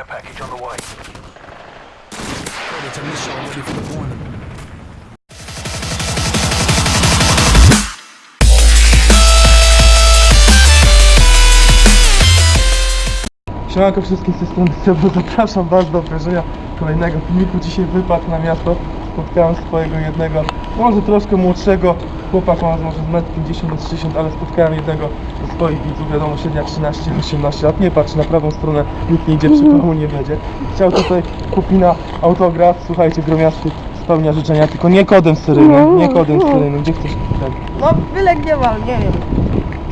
package on the way. This show ready for morning. Siemanko wszystkim z tej strony Sebo, zapraszam Was do obejrzenia kolejnego filmiku. Dzisiaj wypadł na miasto, spotkałem swojego jednego, może troszkę młodszego chłopak, ma może z 1,50 m do 60 ale spotkałem jednego ze swoich widzów, wiadomo średnia 13-18 lat, nie patrz na prawą stronę, nikt nie idzie, przypału nie będzie. Chciał tutaj Kupina autograf, słuchajcie, gromiasty spełnia życzenia, tylko nie kodem seryjnym, nie kodem seryjnym, gdzie chcesz ten? No, byle gdzie wal, nie wiem.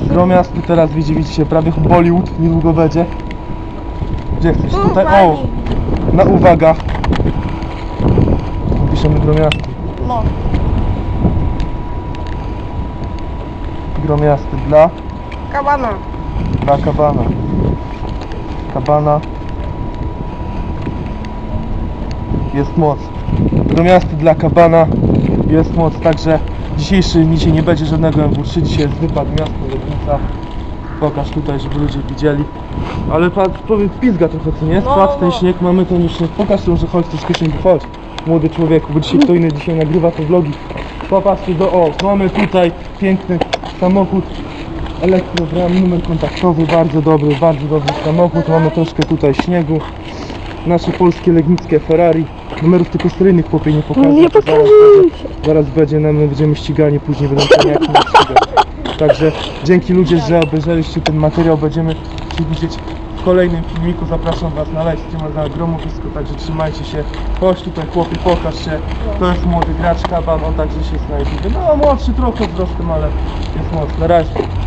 Gromiasty teraz widzi, widzicie, prawie Bollywood niedługo będzie. Gdzie chcesz? Tu, Tutaj, o! Na uwaga! Piszemy gromiasty. No, Gromiasty dla, kabana. dla kabana. Kabana. Jest moc. Gromiasty dla kabana. Jest moc, także dzisiejszy dzisiaj nie będzie żadnego MW3, dzisiaj jest wypad miasto Legnica. Pokaż tutaj, żeby ludzie widzieli. Ale patrz, powiem, pizga trochę, co nie? No, Spadł ten no. śnieg, mamy ten już śnieg. Pokaż to, że chodź, z kieszeni, chodź. Młody człowieku, bo dzisiaj kto inny dzisiaj nagrywa te vlogi. Popatrzcie do, o, mamy tutaj piękny samochód elektrobram, numer kontaktowy, bardzo dobry, bardzo dobry samochód. Mamy troszkę tutaj śniegu. Nasze polskie legnickie Ferrari. Numerów tylko seryjnych chłopie nie pokażę. Nie zaraz będzie- Zaraz będzie nam, będziemy ścigani, później będą jak nas ścigać. Także dzięki ludzie, że obejrzeliście ten materiał. Będziemy się widzieć w kolejnym filmiku. Zapraszam Was na live streama na gromowisko, także trzymajcie się. Chodź tutaj chłopie, pokaż się. To jest młody gracz Kaban, on także się YouTube. No młodszy trochę wzrostem, ale jest mocny. Na razie.